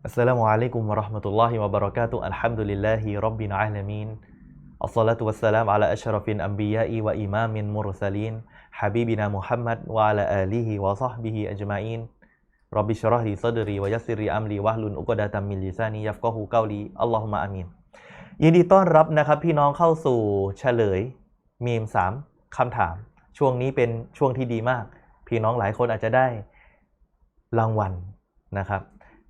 السلام عليكم ورحمة الله وبركاته الحمد لله رب العالمين الصلاة والسلام على أشرف الأنبياء وإمام المرسلين حبيبنا محمد وعلى آله وصحبه أجمعين رب اشرح لي صدري ويسر أملي واحلل عقدة من لساني يفقه قولي اللهم آمين ยินดีต้อนรับนะครับพี่น้องเข้าสู่เฉลยมีม 3 คำถาม ช่วงนี้เป็นช่วงที่ดีมาก พี่น้องหลายคนอาจจะได้รางวัลนะครับ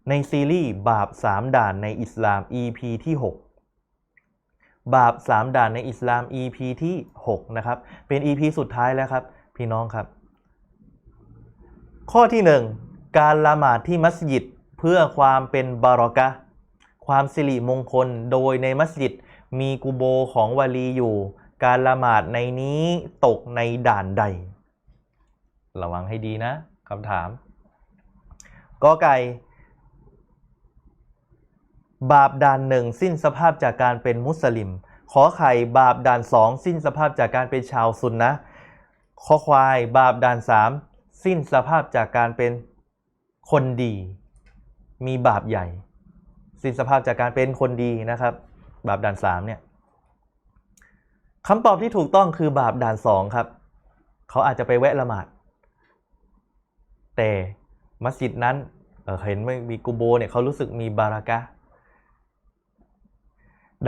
ในซีรีส์บาป 3 ด่านในอิสลาม EP ที่ 6 บาป 3 ด่านในอิสลาม EP ที่ 6 นะครับ เป็น EP สุดท้ายแล้วครับ พี่น้องครับ ข้อที่ 1 การละหมาดที่มัสยิดเพื่อความเป็นบารอกะ ความสิริมงคลโดยในมัสยิดมีกุโบของวาลีอยู่ การละหมาดในนี้ตกในด่านใด ระวังให้ดีนะคำถามกอไก่ บาปด่านหนึ่งสิ้นสภาพจากการเป็นมุสลิม ขอไข่บาปด่านสองสิ้นสภาพจากการเป็นชาวซุนนะขอควายบาปด่านสามสิ้นสภาพจากการเป็นคนดี มีบาปใหญ่ สิ้นสภาพจากการเป็นคนดีนะครับ บาปด่านสามเนี่ยคำตอบที่ถูกต้องคือบาปด่านสองครับ เขาอาจจะไปแวะละหมาด แต่มัสยิดนั้นเเห็นไม่มีกุโบเนี่ยเขารู้สึกมีบารากะ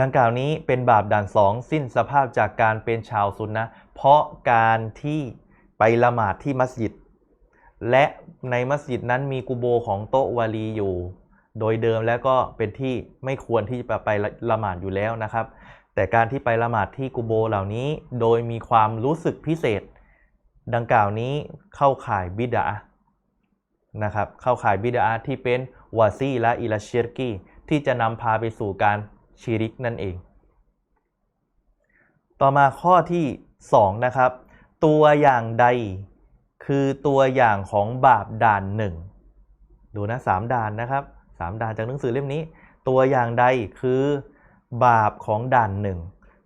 ดังกล่าวนี้เป็นบาปด่านสองสิ้นสภาพจากการเป็นชาวซุนนะเพราะการที่ไปละหมาดที่มัสยิด และในมัสยิดนั้นมีกุโบของโตะวาลีอยู่ โดยเดิมแล้วก็เป็นที่ไม่ควรที่จะไปละหมาดอยู่แล้วนะครับ แต่การที่ไปละหมาดที่กุโบเหล่านี้ โดยมีความรู้สึกพิเศษ ดังกล่าวนี้เข้าข่ายบิดานะครับ เข้าข่ายบิดาที่เป็นวาซีและอิลาเชรกีที่จะนำพาไปสู่การ ชีริกนั่นเอง ต่อมาข้อที่ 2 นะครับ ตัวอย่างใดคือตัวอย่างของบาปด่านหนึ่งดูนะสามด่านนะครับสามด่านจากหนังสือเล่มนี้ ตัวอย่างใดคือบาปของด่านหนึ่ง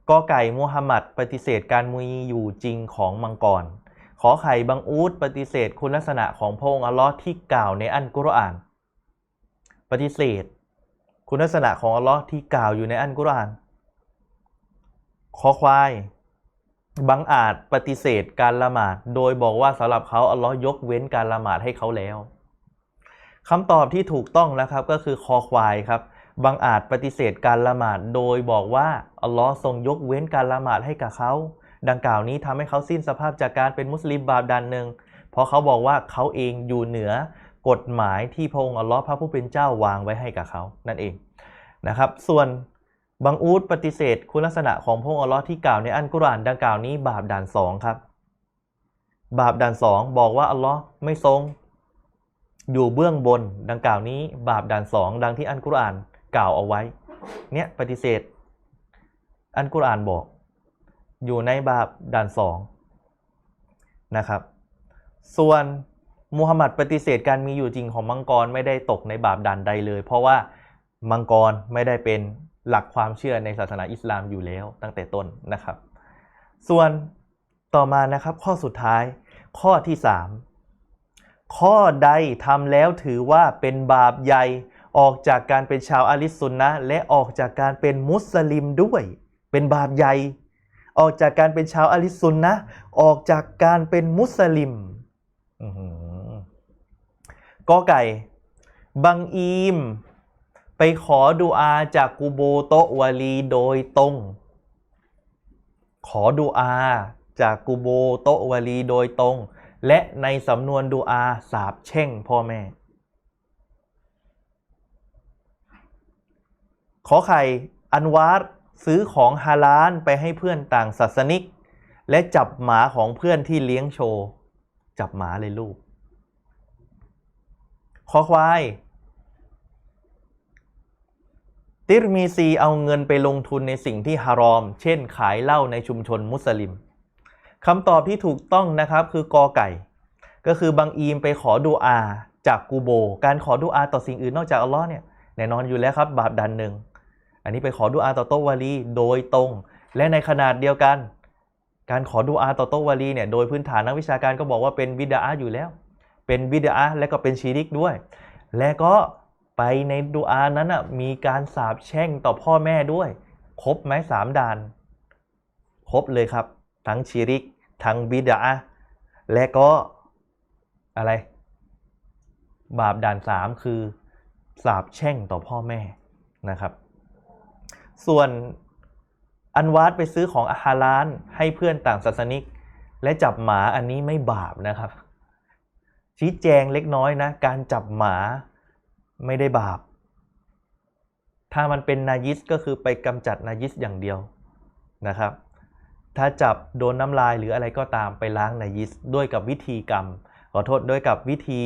กอไก่มูฮัมหมัดปฏิเสธการมีอยู่จริงของมังกร ขอไข่บังอูดปฏิเสธคุณลักษณะของพระองค์อัลลอฮ์ที่กล่าวในอันกุรอาน ปฏิเสธ คุณลักษณะของอัลลอฮ์ที่กล่าวอยู่ในอันกุรอานขอควายบังอาจปฏิเสธการละหมาด โดยบอกว่าสำหรับเขาอัลลอฮ์ยกเว้นการละหมาดให้เขาแล้วคำตอบที่ถูกต้องนะครับก็คือคอควายครับบังอาจปฏิเสธการละหมาด โดยบอกว่าอัลลอฮ์ทรงยกเว้นการละหมาดให้กับเขา ดังกล่าวนี้ทำให้เขาสิ้นสภาพจากการเป็นมุสลิมบาปดันหนึ่งเพราะเขาบอกว่าเขาเองอยู่เหนือ กฎหมายที่พระองค์อัลลอฮ์พระผู้เป็นเจ้าวางไว้ให้กับเขานั่นเองนะครับ ส่วนบังอูดปฏิเสธคุณลักษณะของพระองค์อัลลอฮ์ที่กล่าวในอันกุรอานดังกล่าวนี้บาปด่านสองครับ บาปด่านสองบอกว่าอัลลอฮ์ไม่ทรง อยู่เบื้องบนดังกล่าวนี้ บาปด่านสองดังที่อันกุรอานกล่าวเอาไว้ เนี่ยปฏิเสธ อันกุรอานบอก อยู่ในบาปด่านสองนะครับ ส่วน มูฮัมหมัดปฏิเสธการมีอยู่จริงของมังกรไม่ได้ตกในบาปด่านใดเลย เพราะว่ามังกรไม่ได้เป็นหลักความเชื่อในศาสนาอิสลามอยู่แล้วตั้งแต่ต้นนะครับ ส่วนต่อมานะครับข้อสุดท้ายข้อที่ 3 ข้อใดทำแล้วถือว่าเป็นบาปใหญ่ออกจากการเป็นชาวอาลิสุนนะและออกจากการเป็นมุสลิมด้วย เป็นบาปใหญ่ออกจากการเป็นชาวอาลิสุนนะออกจากการเป็นมุสลิมอื กอไก่บังอีม ไปขอดุอาจากกูโบโตวาลีโดยตรง ขอดุอาจากกูโบโตวาลีโดยตรง และในสำนวนดุอาสาบแช่งพ่อแม่ ขอไข่อันวาร์ซื้อของฮาลาลไปให้เพื่อนต่างศาสนิก และจับหมาของเพื่อนที่เลี้ยงโชว์ จับหมาเลยลูก ขอควาย ติรมีซีเอาเงินไปลงทุนในสิ่งที่ฮารอม เช่นขายเหล้าในชุมชนมุสลิมคำตอบที่ถูกต้องนะครับคือกอไก่ ก็คือบางอีมไปขอดูอาจากกูโบ การขอดูอาต่อสิ่งอื่นนอกจากอัลลอฮ์เนี่ยแน่นอนอยู่แล้วครับบาปดันหนึ่ง อันนี้ไปขอดูอาต่อโตวาลีโดยตรง และในขนาดเดียวกัน การขอดูอาต่อโตวาลีเนี่ยโดยพื้นฐานนักวิชาการก็บอกว่าเป็นบิดาอยู่แล้ว เป็นบิดาและก็เป็นชีริกด้วย และก็ไปในดุอานั้นอะมีการสาบแช่งต่อพ่อแม่ด้วย ครบไหมสามด่าน ครบเลยครับ ทั้งชิริก ทั้งบิดาและก็อะไร บาปด่านสามคือสาบแช่งต่อพ่อแม่นะครับ ส่วนอันวาดไปซื้อของอาฮาลานให้เพื่อนต่างศาสนิก และจับหมาอันนี้ไม่บาปนะครับ ชี้แจงเล็กน้อยนะ การจับหมาไม่ได้บาป ถ้ามันเป็นนายิสก็คือไปกำจัดนายิสอย่างเดียวนะครับ ถ้าจับโดนน้ำลายหรืออะไรก็ตามไปล้างนายิสด้วยกับวิธีกรรม ขอโทษด้วยกับวิธี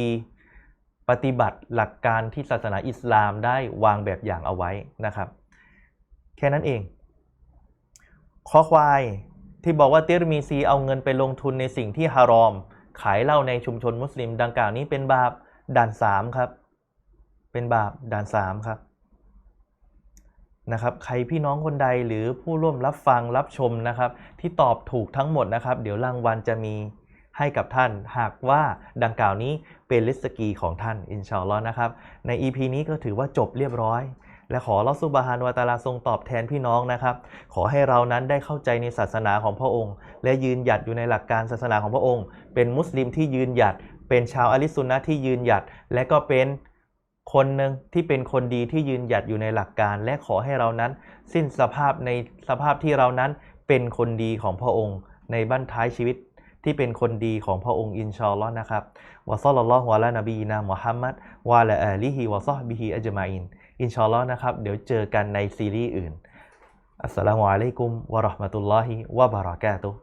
ปฏิบัติหลักการที่ศาสนาอิสลามได้วางแบบอย่างเอาไว้นะครับ แค่นั้นเองข้อควายที่บอกว่าเติรมีซีเอาเงินไปลงทุนในสิ่งที่ฮารอม ขายเหล้าในชุมชนมุสลิมดังกล่าวนี้เป็นบาปด่านสามครับ เป็นบาปด่านสามครับนะครับใครพี่น้องคนใดหรือผู้ร่วมรับฟังรับชมนะครับ ที่ตอบถูกทั้งหมดนะครับ เดี๋ยวรางวัลจะมีให้กับท่าน หากว่าดังกล่าวนี้เป็นลิสกีของท่านอินชาอัลลอฮ์นะครับ ใน EP นี้ก็ถือว่าจบเรียบร้อย และขอลอสุบฮานวะตาลาทรงตอบแทนพี่น้องนะครับ ขอให้เรานั้นได้เข้าใจในศาสนาของพระองค์ และยืนหยัดอยู่ในหลักการศาสนาของพระองค์ เป็นมุสลิมที่ยืนหยัด เป็นชาวอะลิสซุนนะที่ยืนหยัด และก็เป็นคนหนึ่งที่เป็นคนดีที่ยืนหยัดอยู่ในหลักการ และขอให้เรานั้น สิ้นสภาพในสภาพที่เรานั้นเป็นคนดีของพระองค์ ในบั้นท้ายชีวิตที่เป็นคนดีของพระองค์อินชาอัลลอฮ์นะครับวะซัลลัลลอฮุอะลานบีนามุฮัมมัดวะอะลาอาลีฮิวะซอฮบิฮิอัจมาอิน อินชอลลอฮ์นะครับ เดี๋ยวเจอกันในซีรีส์อื่น อัสสลามุอะลัยกุมวะเราะห์มะตุลลอฮิวะบะเราะกาตุฮ์